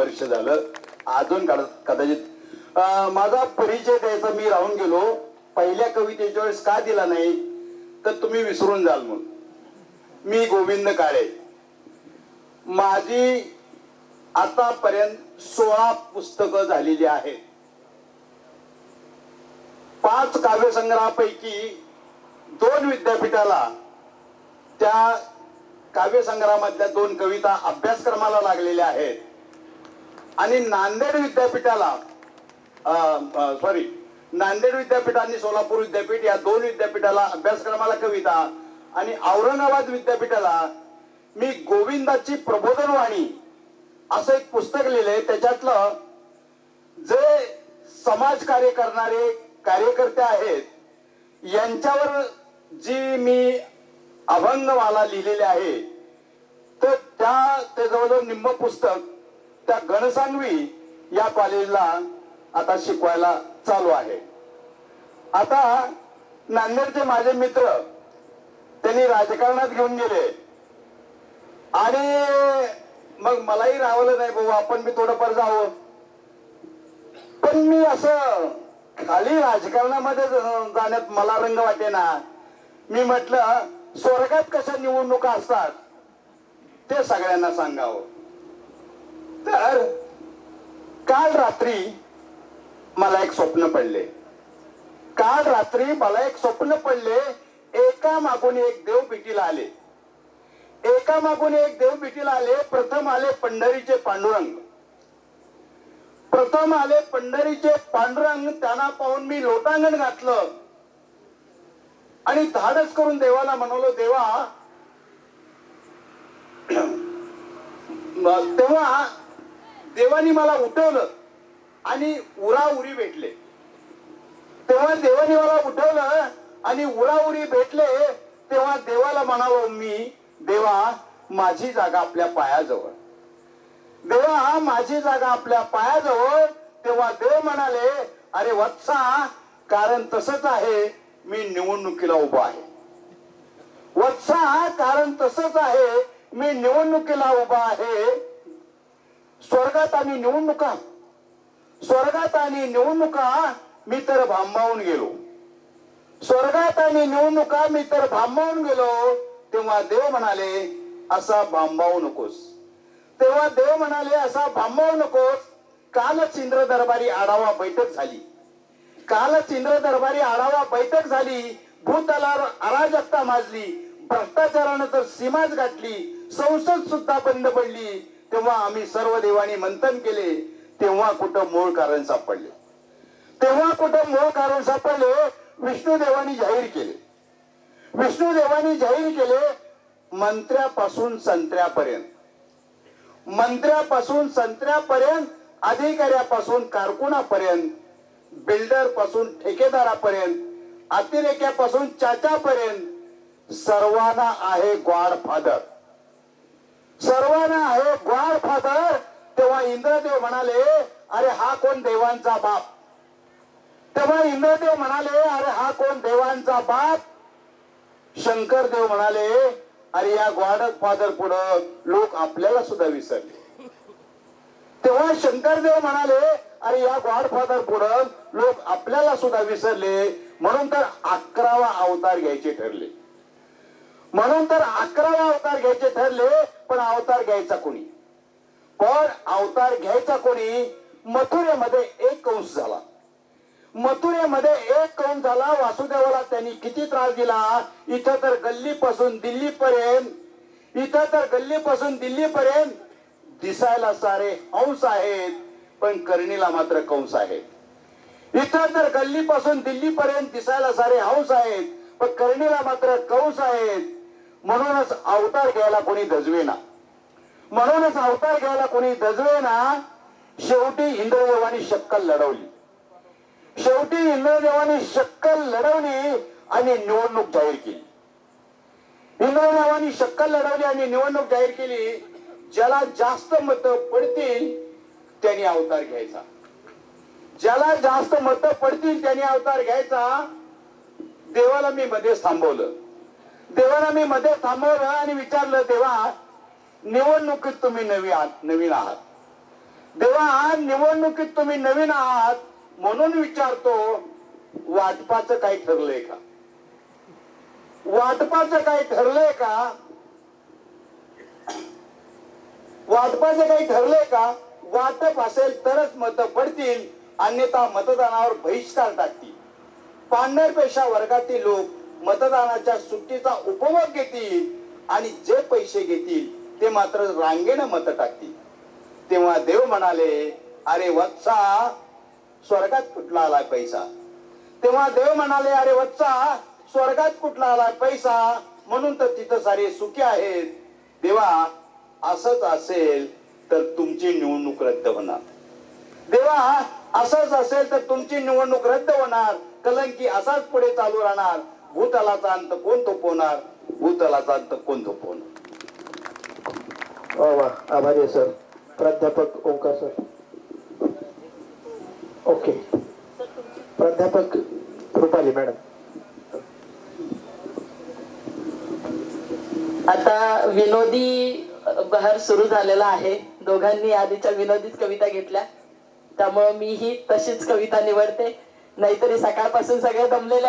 वर्ष झालं. अजून कदाचित माझा परिचय द्यायचा मी राहून गेलो. पहिल्या कवितेच्या वेळेस का दिला नाही तर तुम्ही विसरून जाल म्हणून. मी गोविंद काळे. माझी आतापर्यंत सोळा पुस्तकं झालेली आहेत. पाच काव्यसंग्रहापैकी दोन विद्यापीठाला त्या काव्यसंग्रहामधल्या दोन कविता अभ्यासक्रमाला लागलेल्या आहेत. आणि नांदेड विद्यापीठाला सॉरी नांदेड विद्यापीठ आणि सोलापूर विद्यापीठ या दोन विद्यापीठाला अभ्यासक्रमाला कविता आणि औरंगाबाद विद्यापीठाला मी गोविंदाची प्रबोधनवाणी असं एक पुस्तक लिहिलंय. त्याच्यातलं जे समाज कार्य करणारे कार्यकर्ते आहेत यांच्यावर जी मी अभंगमाला लिहिलेले आहे तर त्या ते जवळजवळ निम्म पुस्तक त्या गणसांगवी या कॉलेजला आता शिकवायला चालू आहे. आता नांदेडचे माझे मित्र त्यांनी राजकारणात घेऊन गेले. आणि मग मलाही राहवलं नाही भाऊ आपण मी थोडंफार जावं. पण मी असं खाली राजकारणामध्ये जाण्यात मला रंग वाटे ना मी म्हटलं स्वर्गात कशा निवडणुका असतात ते सगळ्यांना सांगावं. तर काल रात्री मला एक स्वप्न पडले. काल रात्री मला एक स्वप्न पडले. एका मागून एक देव भेटीला आले. एका मागून एक देव भेटीला आले. प्रथम आले पंढरीचे पांडुरंग. प्रथम आले पंढरीचे पांडुरंग. त्यांना पाहून मी लोटांगण घातलं. आणि धाडस करून देवाला म्हणवलं देवा तेव्हा देवानी मला उठवलं आणि उरा उरी भेटले. तेव्हा देवानी मला उठवलं आणि उरा उरी भेटले तेव्हा देवाला म्हणालो मी देवा माझी जागा आपल्या पायाजवळ. देवा माझी जागा आपल्या पायाजवळ. तेव्हा देव म्हणाले अरे वत्सा कारण तसंच आहे मी निवडणुकीला उभा आहे. वत्सा कारण तसंच आहे मी निवडणुकीला उभा आहे. स्वर्गात आणि निवडणुका स्वर्गात आणि निवडणुका मी तर भांबावून गेलो. स्वर्गात आणि निवडणुका मी तर भांबावून गेलो. तेव्हा देव म्हणाले असा भांबावू नकोस. तेव्हा देव म्हणाले असा भांबावू नकोस. कालच इंद्र दरबारी आढावा बैठक झाली. कालच इंद्र दरबारी आढावा बैठक झाली. भूतलावर अराजकता माजली. भ्रष्टाचारानं तर सीमाच गाठली. संसद सुद्धा बंद पडली. तेव्हा आम्ही सर्व देवानी मंथन केले तेव्हा कुठं मूळ कारण सापडले. तेव्हा कुठं मूळ कारण सापडले विष्णू देवानी जाहीर केले. विष्णू देवानी जाहीर केले मंत्र्यापासून संत्र्यापर्यंत. मंत्र्यापासून संत्र्यापर्यंत अधिकाऱ्यापासून कारकुनापर्यंत बिल्डरपासून ठेकेदारापर्यंत अतिरेक्यापासून चाच्यापर्यंत सर्वांना आहे गॉड फादर. सर्वांना आहे गॉड फादर. तेव्हा इंद्रदेव म्हणाले अरे हा कोण देवांचा बाप? तेव्हा इंद्रदेव म्हणाले अरे हा कोण देवांचा बाप? शंकर देव म्हणाले अरे या गॉड फादर पुढं लोक आपल्याला सुद्धा विसरले. तेव्हा शंकरदेव म्हणाले अरे या गॉड फादर पुढं लोक आपल्याला सुद्धा विसरले. म्हणून तर अकरावा अवतार घ्यायचे ठरले. म्हणून तर अकरावा अवतार घ्यायचे ठरले पण अवतार घ्यायचा कोणी? पण अवतार घ्यायचा कोणी? मथुरेमध्ये एक कंस झाला. मथुरेमध्ये एक कंस झाला. वासुदेवाला त्यांनी किती त्रास दिला? इथं तर गल्लीपासून दिल्लीपर्यंत इथं तर गल्लीपासून दिल्लीपर्यंत दिसायला सारे हंस आहेत पण करणीला मात्र कंस आहेत. इथं तर गल्लीपासून दिल्लीपर्यंत दिसायला सारे हंस आहेत पण करणीला मात्र कंस आहेत. म्हणूनच अवतार घ्यायला कोणी धजवेना म्हणूनच अवतार घ्यायला कोणी धजवेना शेवटी इंद्रदेवानी शक्कल लढवली. शेवटी इंद्रदेवानी शक्कल लढवली आणि निवडणूक जाहीर केली. इंद्रदेवानी शक्कल लढवली आणि निवडणूक जाहीर केली. ज्याला जास्त मत पडतील त्यांनी अवतार घ्यायचा. ज्याला जास्त मत पडतील त्यांनी अवतार घ्यायचा. देवाला मी मध्येच थांबवलं. देवाला मी मध्ये थांबवलं आणि विचारलं देवा निवडणुकीत तुम्ही नवी आहात नवीन आहात. देवा निवडणुकीत तुम्ही नवीन आहात म्हणून विचारतो वाटपाचं काही ठरलंय का? वाटपाचं काही ठरलंय का? वाटपाचं काही ठरलंय का? वाटप असेल तरच मत पडतील अन्यथा मतदानावर बहिष्कार टाकतील. पांढरपेशा वर्गातील लोक मतदानाच्या सुट्टीचा उपभोग घेतील आणि जे पैसे घेतील ते मात्र रांगेनं मत टाकतील. तेव्हा देव म्हणाले अरे वत्सा स्वर्गात कुठला आलाय पैसा? तेव्हा देव म्हणाले अरे वत्सा स्वर्गात कुठला आलाय पैसा? म्हणून तर तिथं सारे सुखी आहेत. देवा असंच असेल तर तुमची निवडणूक रद्द होणार. देवा असंच असेल तर तुमची निवडणूक रद्द होणार. कलंकी असाच पुढे चालू राहणार. भूतलाचा अंत कोण थोपवणार? भूतलाचा अंत कोण थोपवणार? वा वा. आभारी आहे सर. प्राध्यापक ओंकार सर. ओके. प्राध्यापक रुपाली मॅडम. आता विनोदी बहर सुरू झालेला आहे. दोघांनी आधीच्या विनोदीच कविता घेतल्या. त्यामुळे मी ही तशीच कविता निवडते. नाहीतरी सकाळपासून सगळे दमलेले